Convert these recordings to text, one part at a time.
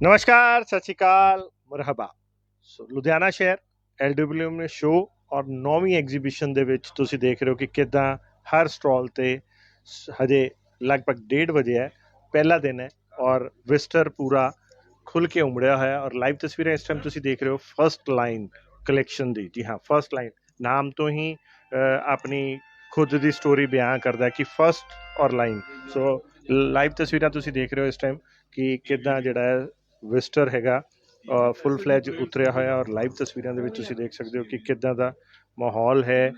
ਨਮਸਕਾਰ ਸਤਿ ਸ਼੍ਰੀ ਅਕਾਲ ਮਰਹਬਾ ਸੋ ਲੁਧਿਆਣਾ ਸ਼ਹਿਰ ਐਲਡਬਲਯੂ ਨੇ ਸ਼ੋ ਔਰ ਨੌਵੀਂ ਐਗਜ਼ੀਬਿਸ਼ਨ ਦੇ ਵਿੱਚ ਤੁਸੀਂ ਦੇਖ ਰਹੇ ਹੋ ਕਿ ਕਿਦਾਂ ਹਰ ਸਟਾਲ ਤੇ ਸ- ਹਜੇ ਲਗਭਗ 1:30 ਵਜੇ ਹੈ ਪਹਿਲਾ ਦਿਨ ਹੈ ਔਰ ਵਿਸਟਰ ਪੂਰਾ ਖੁੱਲ ਕੇ ਉਮੜਿਆ ਹੋਇਆ ਔਰ ਲਾਈਵ ਤਸਵੀਰਾਂ ਇਸ ਟਾਈਮ ਤੁਸੀਂ ਦੇਖ ਰਹੇ ਹੋ ਫਰਸਟ ਲਾਈਨ ਕਲੈਕਸ਼ਨ ਦੀ ਜੀ ਹਾਂ ਫਰਸਟ ਲਾਈਨ ਨਾਮ ਤੋਂ ਹੀ ਆਪਣੀ ਖੁਦ ਦੀ ਸਟੋਰੀ ਬਿਆਨ ਕਰਦਾ ਕਿ ਫਰਸਟ ਔਰ ਲਾਈਨ ਸੋ ਲਾਈਵ ਤਸਵੀਰਾਂ ਤੁਸੀਂ ਦੇਖ ਰਹੇ ਹੋ ਇਸ ਟਾਈਮ ਕਿ ਕਿਦਾਂ ਜਿਹੜਾ ਹੈ ਵਿਸਟਰ ਹੈਗਾ ਫੁੱਲ ਫਲੈਜ ਉਤਰਿਆ ਹੋਇਆ ਔਰ ਲਾਈਵ ਤਸਵੀਰਾਂ ਦੇ ਵਿੱਚ ਤੁਸੀਂ ਦੇਖ ਸਕਦੇ ਹੋ ਕਿ ਕਿਦਾਂ ਦਾ ਮਾਹੌਲ ਹੈ।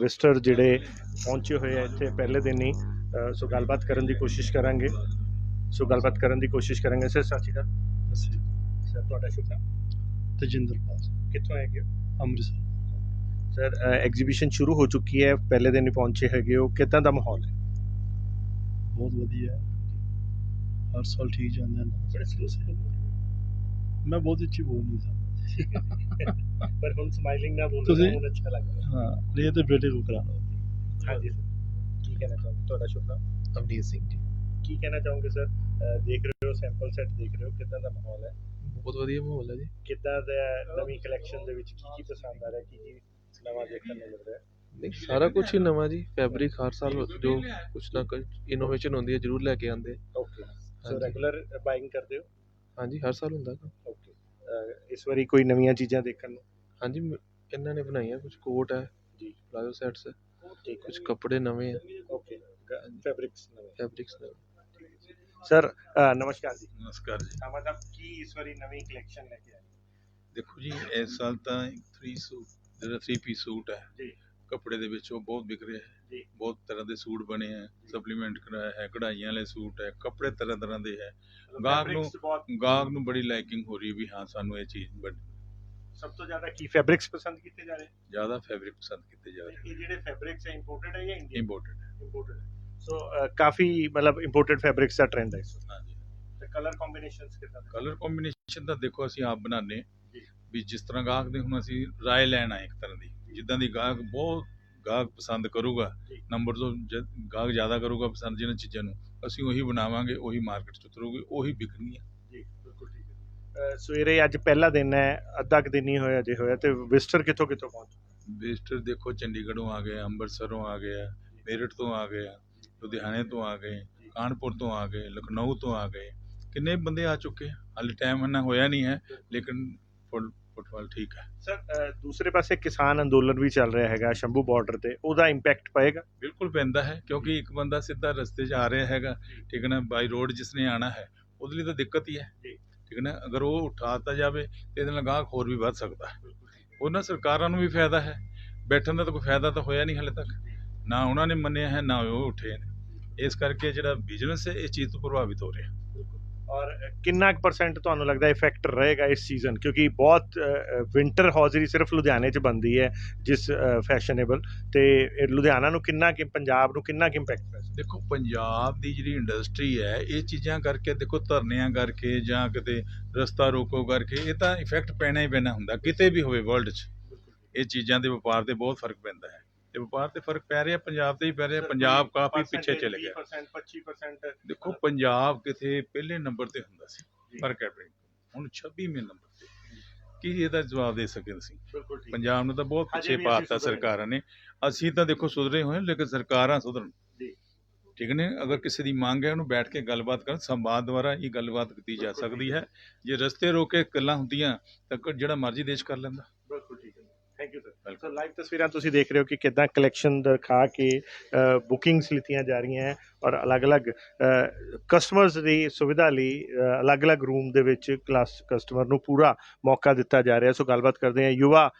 ਵਿਸਟਰ ਜਿਹੜੇ ਪਹੁੰਚੇ ਹੋਏ ਆ ਇੱਥੇ ਪਹਿਲੇ ਦਿਨ ਹੀ। ਸੋ ਗੱਲਬਾਤ ਕਰਨ ਦੀ ਕੋਸ਼ਿਸ਼ ਕਰਾਂਗੇ। ਸੋ ਗੱਲਬਾਤ ਕਰਨ ਦੀ ਕੋਸ਼ਿਸ਼ ਕਰਾਂਗੇ। ਸਰ ਸਤਿ ਸ਼੍ਰੀ ਅਕਾਲ। ਸਰ ਤੁਹਾਡਾ ਸ਼ੁਭ ਨਾਮ? ਤਜਿੰਦਰ ਪਾਸ ਕਿੱਥੋਂ ਹੈਗੇ ਹੋ? ਅੰਮ੍ਰਿਤਸਰ। ਸਰ ਐਗਜ਼ੀਬਿਸ਼ਨ ਸ਼ੁਰੂ ਹੋ ਚੁੱਕੀ ਹੈ। ਪਹਿਲੇ ਦਿਨ ਹੀ ਪਹੁੰਚੇ ਹੈਗੇ ਹੋ। ਕਿਦਾਂ ਦਾ ਮਾਹੌਲ ਹੈ? ਬਹੁਤ ਵਧੀਆ ਹੈ। ਹਰ ਸਾਲ ਠੀਕ ਜਾਂਦੇ ਨੇ ਮੈਂ ਬਹੁਤ ਉੱਚੀ ਬੋਲ ਨਹੀਂ ਸਕਦਾ ਪਰ ਹੁਣ ਸਮਾਈਲਿੰਗ ਨਾਲ ਬੋਲ ਤੁਸੀਂ- ਹੁਣ ਅੱਛਾ ਲੱਗ ਰਿਹਾ ਹਾਂ ਇਹ ਤੇ ਬੇਟੇ ਨੂੰ ਕਰਾਣਾ ਹਾਂਜੀ ਸਰ ਕੀ ਕਹਿਣਾ ਚਾਹੋਗੇ ਤੁਹਾਡਾ ਸ਼ੁਭ ਨਾਮ ਅਵਨੀਤ ਸਿੰਘ ਜੀ ਕੀ ਕਹਿਣਾ ਚਾਹੋਗੇ ਸਰ ਦੇਖ ਰਹੇ ਹੋ ਸੈਂਪਲ ਸੈੱਟ ਦੇਖ ਰਹੇ ਹੋ ਕਿਦਾਂ ਦਾ ਮਾਹੌਲ ਹੈ ਬਹੁਤ ਵਧੀਆ ਮਾਹੌਲ ਹੈ ਜੀ ਕਿੱਦਾਂ ਦਾ ਨਵੀਂ ਕਲੈਕਸ਼ਨ ਦੇ ਵਿੱਚ ਕੀ ਕੀ ਪਸੰਦ ਆ ਰਿਹਾ ਕੀ ਕੀ ਨਵਾਂ ਦੇਖਣ ਨੂੰ ਮਿਲ ਰਿਹਾ ਨਹੀਂ ਸਾਰਾ ਕੁਝ ਹੀ ਨਵਾਂ ਜੀ ਫੈਬਰਿਕ ਹਰ ਸਾਲ ਜੋ ਕੁਛ ਨਾ ਕੁਛ ਇਨੋਵੇਸ਼ਨ ਹੁੰਦੀ ਹੈ ਜਰੂਰ ਲੈ ਕੇ ਆਉਂਦੇ ਓਕੇ ਸੋ। ਰੈਗੂਲਰ ਬਾਇੰਗ ਕਰਦੇ ਹੋ ਹਾਂਜੀ ਹਰ ਸਾਲ ਹੁੰਦਾ ਕੰਮ। ਓਕੇ ਇਸ ਵਾਰੀ ਕੋਈ ਨਵੀਆਂ ਚੀਜ਼ਾਂ ਦੇਖਣ ਨੂੰ? ਹਾਂਜੀ ਮ- ਇਹਨਾਂ ਨੇ ਬਣਾਈਆਂ ਕੁਝ ਕੋਟ ਹੈ। ਜੀ। ਪਲਾਜ਼ੋ ਸੈਟਸ ਹੈ। ਠੀਕ ਕੁਝ ਕੱਪੜੇ ਨਵੇਂ ਹੈ। ਓਕੇ ਫੈਬਰਿਕਸ ਨਵੇਂ। ਫੈਬਰਿਕਸ ਨਵੇਂ। ਸਰ ਨਮਸਕਾਰ ਜੀ। ਨਮਸਕਾਰ ਜੀ। ਤਾਂ ਮਤਲਬ ਕੀ ਇਸ ਵਾਰੀ ਨਵੀਂ ਕਲੈਕਸ਼ਨ ਲੈ ਕੇ ਆਏ? ਦੇਖੋ ਜੀ ਇਸ ਸਾਲ ਤਾਂ 3 ਸੂਟ ਜਿਹੜਾ 3 ਪੀਸ ਸੂਟ ਹੈ ਜੀ। ਕੱਪੜੇ ਦੇ ਵਿੱਚ ਉਹ ਬਹੁਤ ਵਿਕ ਰਿਹਾ। ਹੈ। ਬਹੁਤ ਤਰ੍ਹਾਂ ਦੇ ਸੂਟ ਬਣੇ ਹੈ ਸਪਲੀਮੈਂਟ ਕਰਾਇਆ ਹੈ ਕਢਾਈਆਂ ਵਾਲੇ ਸੂਟ ਹੈ ਕੱਪੜੇ ਤਰ੍ਹਾਂ ਤਰ੍ਹਾਂ ਦੇ ਹੈ। ਗਾਹਕ ਨੂੰ- ਗਾਹਕ ਨੂੰ ਬੜੀ ਲਾਈਕਿੰਗ ਹੋ ਰਹੀ ਵੀ ਹਾਂ ਸਾਨੂੰ ਇਹ ਚੀਜ਼ ਬੜੀ ਸਭ ਤੋਂ ਜ਼ਿਆਦਾ ਕੀ ਫੈਬਰਿਕਸ ਪਸੰਦ ਕੀਤੇ ਜਾ ਰਹੇ? ਜ਼ਿਆਦਾ ਫੈਬਰਿਕ ਪਸੰਦ ਕੀਤੇ ਜਾ ਰਹੇ। ਇਹ ਜਿਹੜੇ ਫੈਬਰਿਕਸ ਹੈ ਇੰਪੋਰਟਡ ਹੈ ਜਾਂ ਇੰਡੀਅਨ ਇੰਪੋਰਟਡ ਹੈ। ਇੰਪੋਰਟਡ ਸੋ ਕਾਫੀ ਮਤਲਬ ਇੰਪੋਰਟਡ ਫੈਬਰਿਕਸ ਦਾ ਟ੍ਰੈਂਡ ਹੈ ਇਸ। ਹਾਂਜੀ। ਤੇ ਕਲਰ ਕੰਬੀਨੇਸ਼ਨਸ ਕਿਦਾਂ ਕਲਰ ਕੰਬੀਨੇਸ਼ਨ ਤਾਂ ਦੇਖੋ ਅਸੀਂ ਆਪ ਬਣਾਉਂਦੇ ਜੀ। ਵੀ ਜਿਸ ਤਰ੍ਹਾਂ ਗਾਹਕ ਦੇ ਹੁਣ ਅਸੀਂ ਰਾਏ ਲੈਣ ਆਏ ਇੱਕ ਤਰ੍ਹਾਂ ਜਿੱਦਾਂ ਦੀ ਗਾਹਕ ਬਹੁਤ ਗਾਹਕ ਪਸੰਦ ਕਰੂਗਾ। ਨੰਬਰ ਤੋਂ ਗਾਹਕ ਜ਼ਿਆਦਾ ਕਰੂਗਾ ਪਸੰਦ ਜਿਹਨਾਂ ਚੀਜ਼ਾਂ ਨੂੰ ਅਸੀਂ ਉਹੀ ਬਣਾਵਾਂਗੇ ਉਹੀ ਮਾਰਕੀਟ 'ਚ ਉਤਰੂਗੀ ਉਹੀ ਵਿਕਣੀ ਹੈ ਜੀ ਬਿਲਕੁਲ ਠੀਕ ਹੈ ਸਵੇਰੇ ਅੱਜ ਪਹਿਲਾ ਦਿਨ ਹੈ ਅੱਧਾ ਕੁ ਦਿਨ ਹੀ ਹੋਇਆ ਜੇ ਹੋਇਆ ਤੇ ਵਿਜ਼ਟਰ ਕਿੱਥੋਂ ਕਿੱਥੋਂ ਪਹੁੰਚੇ? ਵਿਜ਼ਟਰ ਦੇਖੋ ਚੰਡੀਗੜ੍ਹੋਂ ਆ ਗਏ ਅੰਮ੍ਰਿਤਸਰੋਂ ਆ ਗਏ ਮੇਰਠ ਤੋਂ ਆ ਗਏ ਲੁਧਿਆਣੇ ਤੋਂ ਆ ਗਏ ਕਾਨਪੁਰ ਤੋਂ ਆ ਗਏ ਲਖਨਊ ਤੋਂ ਆ ਗਏ। ਕਿੰਨੇ ਬੰਦੇ ਆ ਚੁੱਕੇ? ਹਾਲੇ ਟਾਈਮ ਇੰਨਾ ਹੋਇਆ ਨਹੀਂ ਹੈ ਲੇਕਿਨ ਫੁੱਲ ਫੁੱਟਬਾਲ ਠੀਕ ਹੈ। ਸਰ ਦੂਸਰੇ ਪਾਸੇ ਕਿਸਾਨ ਅੰਦੋਲਨ ਵੀ ਚੱਲ ਰਿਹਾ ਹੈਗਾ ਸ਼ੰਭੂ ਬਾਰਡਰ ਤੇ ਉਹਦਾ ਇੰਪੈਕਟ ਪਏਗਾ? ਬਿਲਕੁਲ ਪੈਂਦਾ ਹੈ ਕਿਉਂਕਿ ਇੱਕ ਬੰਦਾ ਸਿੱਧਾ ਰਸਤੇ 'ਚ ਆ ਰਿਹਾ ਹੈਗਾ ਠੀਕ ਹੈ ਨਾ ਬਾਈ ਰੋਡ ਜਿਸ ਨੇ ਆਣਾ ਹੈ ਉਹਦੇ ਲਈ ਤਾਂ ਦਿੱਕਤ ਹੀ ਹੈ। ਠੀਕ ਹੈ ਨਾ ਅਗਰ ਉਹ ਉਠਾਤਾ ਜਾਵੇ ਤੇ ਇਹਦੇ ਨਾਲ ਗਾਹਕ ਹੋਰ ਵੀ ਵੱਧ ਸਕਦਾ ਹੈ। ਉਹਨਾਂ ਸਰਕਾਰਾਂ ਨੂੰ ਵੀ ਫਾਇਦਾ ਹੈ ਬੈਠਣ ਦਾ ਤਾਂ ਕੋਈ ਫਾਇਦਾ ਤਾਂ ਹੋਇਆ ਨਹੀਂ ਹਲੇ ਤੱਕ। ਨਾ ਉਹਨਾਂ ਨੇ ਮੰਨਿਆ ਹੈ ਨਾ ਉਹ ਉੱਠੇ ਨੇ। ਇਸ ਕਰਕੇ ਜਿਹੜਾ ਬਿਜ਼ਨਸ ਹੈ ਇਸ ਚੀਜ਼ ਤੋਂ ਪ੍ਰਭਾਵਿਤ ਹੋ ਰਿਹਾ। ਔਰ ਕਿੰਨਾ ਕੁ ਪਰਸੈਂਟ ਤੁਹਾਨੂੰ ਲੱਗਦਾ ਇਫੈਕਟ ਰਹੇਗਾ ਇਸ ਸੀਜ਼ਨ ਕਿਉਂਕਿ ਬਹੁਤ ਵਿੰਟਰ ਹੌਜ਼ਰੀ ਸਿਰਫ ਲੁਧਿਆਣੇ 'ਚ ਬੰਦੀ ਹੈ, ਜਿਸ ਫੈਸ਼ਨੇਬਲ ਤੇ ਇਹ ਲੁਧਿਆਣਾ ਨੂੰ ਕਿੰਨਾ ਕਿ, ਪੰਜਾਬ ਨੂੰ ਕਿੰਨਾ ਕਿ ਇੰਪੈਕਟ ਪੈ ਦੇਖੋ, ਪੰਜਾਬ ਦੀ ਜਿਹੜੀ ਇੰਡਸਟਰੀ ਹੈ, ਇਹ ਚੀਜ਼ਾਂ ਕਰਕੇ, ਦੇਖੋ, ਧਰਨਿਆਂ ਕਰਕੇ ਜਾਂ ਕਿਤੇ ਰਸਤਾ ਰੋਕੋ ਕਰਕੇ, ਇਹ ਤਾਂ ਇਫੈਕਟ ਪੈਣਾ ਹੀ ਪੈਣਾ ਹੁੰਦਾ, ਕਿਤੇ ਵੀ ਹੋਵੇ ਵਰਲਡ 'ਚ। ਇਹ ਚੀਜ਼ਾਂ ਦੇ ਵਪਾਰ ਤੇ ਬਹੁਤ ਫ਼ਰਕ ਪੈਂਦਾ ਹੈ। ਤੇ ਵਪਾਰ ਤੇ ਫ਼ਰਕ ਪੈ ਰਿਹਾ ਪੰਜਾਬ ਤੇ ਹੀ ਪੈ ਰਿਹਾ ਪੰਜਾਬ ਕਾਫੀ ਪਿੱਛੇ ਚਲੇ ਗਿਆ। 20% 25% ਦੇਖੋ ਪੰਜਾਬ ਕਿਤੇ ਪਹਿਲੇ ਨੰਬਰ ਤੇ ਹੁੰਦਾ ਸੀ ਪਰ ਕੈਪਿਟਲ ਹੁਣ 26ਵੇਂ ਨੰਬਰ ਤੇ। ਕੀ ਇਹਦਾ ਜਵਾਬ ਦੇ ਸਕੇ ਅਸੀਂ? ਬਿਲਕੁਲ ਠੀਕ। ਪੰਜਾਬ ਨੂੰ ਤਾਂ ਬਹੁਤ ਪਿੱਛੇ ਪਾਤਾ ਸਰਕਾਰਾਂ ਨੇ। ਅਸੀਂ ਤਾਂ ਦੇਖੋ ਸੁਧਰੇ ਹੋਏ ਲੇਕਿਨ ਸਰਕਾਰਾਂ ਸੁਧਰਨ। ਠੀਕ ਨੇ? ਅਗਰ ਕਿਸੇ ਦੀ ਮੰਗ ਹੈ ਉਹਨੂੰ ਬੈਠ ਕੇ ਗੱਲਬਾਤ ਕਰਨ। ਸੰਵਾਦ ਦੁਆਰਾ ਹੀ ਗੱਲਬਾਤ ਕੀਤੀ ਜਾ ਸਕਦੀ ਹੈ। ਜੇ ਰਸਤੇ ਰੋਕ ਗੱਲਾਂ ਹੁੰਦੀਆਂ ਤਾਂ ਜਿਹੜਾ ਮਰਜ਼ੀ ਦੇਸ਼ ਕਰ ਲੈਂਦਾ। ਬਿਲਕੁਲ ਠੀਕ। Thank you sir. So live ਤਸਵੀਰਾਂ ਤੁਸੀਂ ਦੇਖ ਰਹੇ ਹੋ ਕਿ ਕਿਦਾਂ ਕਲੈਕਸ਼ਨ ਦਿਖਾ ਕੇ ਬੁਕਿੰਗਸ ਲਿੱਤੀਆਂ ਜਾ ਰਹੀਆਂ ਹੈ ਔਰ ਅਲੱਗ-ਅਲੱਗ ਕਸਟਮਰਸ ਦੀ ਸੁਵਿਧਾ ਲਈ ਅਲੱਗ-ਅਲੱਗ ਰੂਮ ਦੇ ਵਿੱਚ ਕਲਾਸ ਕਸਟਮਰ ਨੂੰ ਪੂਰਾ ਮੌਕਾ ਦਿੱਤਾ ਜਾ ਰਿਹਾ ਸੋ ਗੱਲਬਾਤ ਕਰਦੇ ਹਾਂ ਯੁਵਾ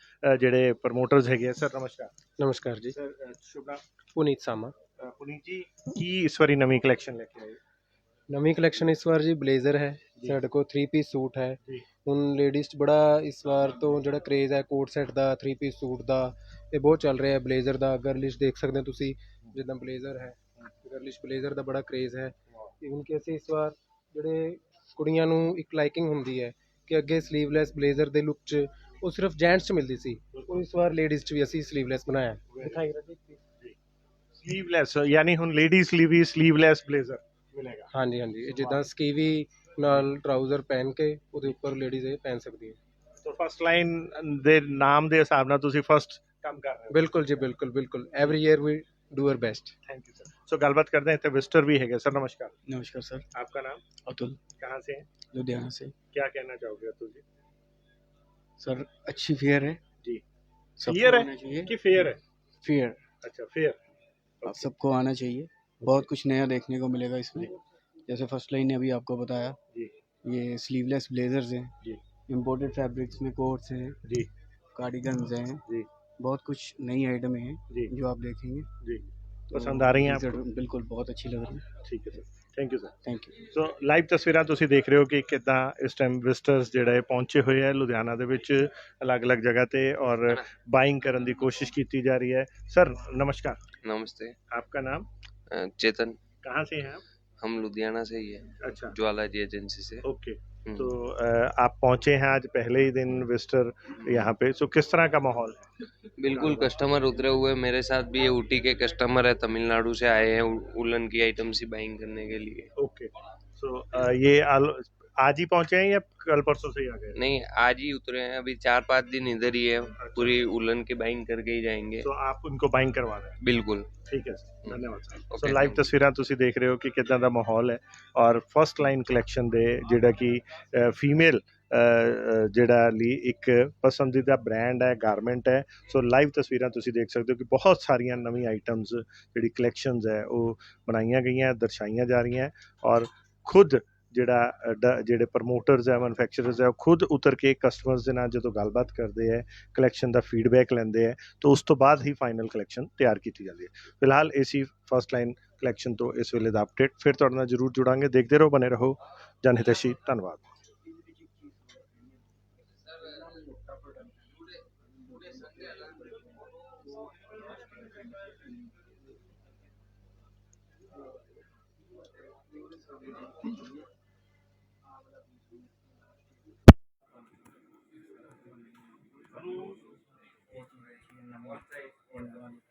ਜਿਹੜੇ ਪ੍ਰਮੋਟਰਸ ਹੈਗੇ ਆ। ਸਰ ਨਮਸਕਾਰ। ਨਮਸਕਾਰ ਜੀ। ਸਰ ਸ਼ੁਭ ਨਾਮ? ਪੁਨੀਤ ਸਾਮਾ। ਪੁਨੀਤ ਜੀ ਕੀ ਇਸ ਵਾਰੀ ਨਵੀਂ ਕਲੈਕਸ਼ਨ ਲੈ ਕੇ ਆਏ? ਨਵੀਂ ਕਲੈਕਸ਼ਨ ਇਸ ਵਾਰ ਜੀ ਬਲੇਜ਼ਰ ਹੈ। ਸਾਡੇ ਕੋਲ 3 ਪੀਸ ਸੂਟ ਹੈ। ਜੀ। ਹੁਣ ਲੇਡੀਜ਼ 'ਚ ਬੜਾ ਇਸ ਵਾਰ ਤੋਂ ਜਿਹੜਾ ਕ੍ਰੇਜ਼ ਹੈ ਕੋਟ ਸੈਟ ਦਾ 3 ਪੀਸ ਸੂਟ ਦਾ ਇਹ ਬਹੁਤ ਚੱਲ ਰਿਹਾ ਹੈ ਬਲੇਜ਼ਰ ਦਾ ਗਰਲਿਸ਼ ਦੇਖ ਸਕਦੇ ਹੋ ਤੁਸੀਂ ਜਿੱਦਾਂ ਬਲੇਜ਼ਰ ਹੈ ਗਰਲਿਸ਼ ਬਲੇਜ਼ਰ ਦਾ ਬੜਾ ਕ੍ਰੇਜ਼ ਹੈ। ਇਵਨ ਕਿ ਅਸੀਂ ਇਸ ਵਾਰ ਜਿਹੜੇ ਕੁੜੀਆਂ ਨੂੰ ਇੱਕ ਲਾਈਕਿੰਗ ਹੁੰਦੀ ਹੈ ਕਿ ਅੱਗੇ ਸਲੀਵਲੈਸ ਬਲੇਜ਼ਰ ਦੇ ਲੁੱਕ 'ਚ ਉਹ ਸਿਰਫ ਜੈਂਟਸ 'ਚ ਮਿਲਦੀ ਸੀ ਉਹ ਇਸ ਵਾਰ ਲੇਡੀਜ਼ 'ਚ ਵੀ ਅਸੀਂ ਸਲੀਵਲੈਸ ਬਣਾਇਆ। ਦਿਖਾਈ ਰਹੇ ਸਲੀਵਲੈਸ ਯਾਨੀ ਹੁਣ ਲੇਡੀਜ਼ ਲਈ ਵੀ ਸਲੀਵਲੈਸ ਬਲੇਜ਼ਰ ਮਿਲੇਗਾ। ਹਾਂਜੀ ਹਾਂਜੀ ਇਹ ਜਿੱਦਾਂ ਸਕੀਵੀ ਨਾਲ ਟਰਾਊਜ਼ਰ ਪਹਿਨ ਕੇ ਉਹਦੇ ਉੱਪਰ ਲੇਡੀਜ਼ ਇਹ ਪਹਿਨ ਸਕਦੀ ਹੈ ਸੋ ਫਸਟ ਲਾਈਨ ਦੇ ਨਾਮ ਦੇ ਹਿਸਾਬ ਨਾਲ ਤੁਸੀਂ ਫਸਟ ਕੰਮ ਕਰ ਰਹੇ ਹੋ ਬਿਲਕੁਲ ਜੀ ਬਿਲਕੁਲ ਬਿਲਕੁਲ every year we do our best thank you sir so गलबात करते हैं इतने विजिटर भी है सर नमस्कार नमस्कार सर आपका नाम अतुल कहाँ से है लुधियाना से क्या कहना चाहोगे अतुल जी सर अच्छी फेयर है जी सबको Fair है? आना चाहिए कि फेयर है फेयर अच्छा फेयर सबको आना चाहिए बहुत कुछ नया देखने को मिलेगा इसमें जैसे फ़र्स्ट लाइन ने अभी आपको बताया ये स्लीवलेस ब्लेजर्स हैं इम्पोर्टेड फैब्रिक्स में कोट्स हैं जी। कार्डिगन्स बहुत कुछ नई आइटम हैं जो। आप देखेंगे। तो पसंद आ रही हैं बिल्कुल बहुत अच्छी लग रही है। ठीक है sir. Thank you sir thank you so live तस्वीर तुम देख रहे हो कि किदा इस टाइम विजटर्स जोड़े पहुँचे हुए हैं लुधियाना के अलग अलग जगह पर और बाइंग करने की कोशिश की जा रही है। सर नमस्कार। नमस्ते। आपका नाम? चेतन। कहाँ से हैं आप? हम लुधियाना से ही है अच्छा। ज्वाला जी एजेंसी से। ओके। हम्म। तो आप पहुँचे हैं आज पहले ही दिन विस्टर यहाँ पे। तो किस तरह का माहौल है? बिल्कुल कस्टमर उतरे हुए मेरे साथ भी ये ऊटी के कस्टमर है तमिलनाडु से आए हैं उलन की आइटम ही बाइंग करने के लिए। ओके। तो ये आज ही पहुंचे हैं या कल परसों से ही आ गए नहीं आज ही उतरे हैं अभी चार पाँच दिन इधर ही है पूरी उलन की बाइंग करके ही जाएंगे तो आप उनको बाइंग करवा रहे हैं बिल्कुल ਠੀਕ ਹੈ ਸਰ ਧੰਨਵਾਦ sir Okay, so live thank you. ਤਸਵੀਰਾਂ ਤੁਸੀਂ ਦੇਖ ਰਹੇ ਹੋ ਕਿ ਕਿਦਾਂ ਦਾ ਮਾਹੌਲ ਹੈ ਔਰ ਫਸਟ ਲਾਈਨ ਕਲੈਕਸ਼ਨ ਦੇ ਜਿਹੜਾ ਕਿ ਫੀਮੇਲ ਜਿਹੜਾ ਲਈ ਇੱਕ ਪਸੰਦੀਦਾ ਬ੍ਰਾਂਡ ਹੈ ਗਾਰਮੈਂਟ ਹੈ ਸੋ ਲਾਈਵ ਤਸਵੀਰਾਂ ਤੁਸੀਂ ਦੇਖ ਸਕਦੇ ਹੋ ਕਿ ਬਹੁਤ ਸਾਰੀਆਂ ਨਵੀਂ ਆਈਟਮਸ ਜਿਹੜੀ ਕਲੈਕਸ਼ਨਸ ਹੈ ਉਹ ਬਣਾਈਆਂ ਗਈਆਂ ਦਰਸਾਈਆਂ ਜਾ ਰਹੀਆਂ ਔਰ ਖੁਦ ਜਿਹੜਾ ਜਿਹੜੇ ਪ੍ਰਮੋਟਰਸ ਹੈ ਮੈਨੂਫੈਕਚਰਰਸ ਹੈ ਉਹ ਖੁਦ ਉਤਰ ਕੇ ਕਸਟਮਰਸ ਦੇ ਨਾਲ ਜਦੋਂ ਗੱਲਬਾਤ ਕਰਦੇ ਹੈ ਕਲੈਕਸ਼ਨ ਦਾ ਫੀਡਬੈਕ ਲੈਂਦੇ ਹੈ ਤਾਂ ਉਸ ਤੋਂ ਬਾਅਦ ਹੀ ਫਾਈਨਲ ਕਲੈਕਸ਼ਨ ਤਿਆਰ ਕੀਤੀ ਜਾਂਦੀ ਹੈ। ਫਿਲਹਾਲ ਏਸੀ ਫਰਸਟ ਲਾਈਨ ਕਲੈਕਸ਼ਨ ਤੋਂ ਇਸ ਵੇਲੇ ਦਾ ਅਪਡੇਟ ਫਿਰ ਤੁਹਾਡੇ ਨਾਲ ਜ਼ਰੂਰ ਜੁੜਾਂਗੇ। ਦੇਖਦੇ ਰਹੋ ਬਨੇ ਰਹੋ। ਜਨਹਿਤੈਸ਼ੀ ਧੰਨਵਾਦ। Cruz, Declaración de Amor, Perdón.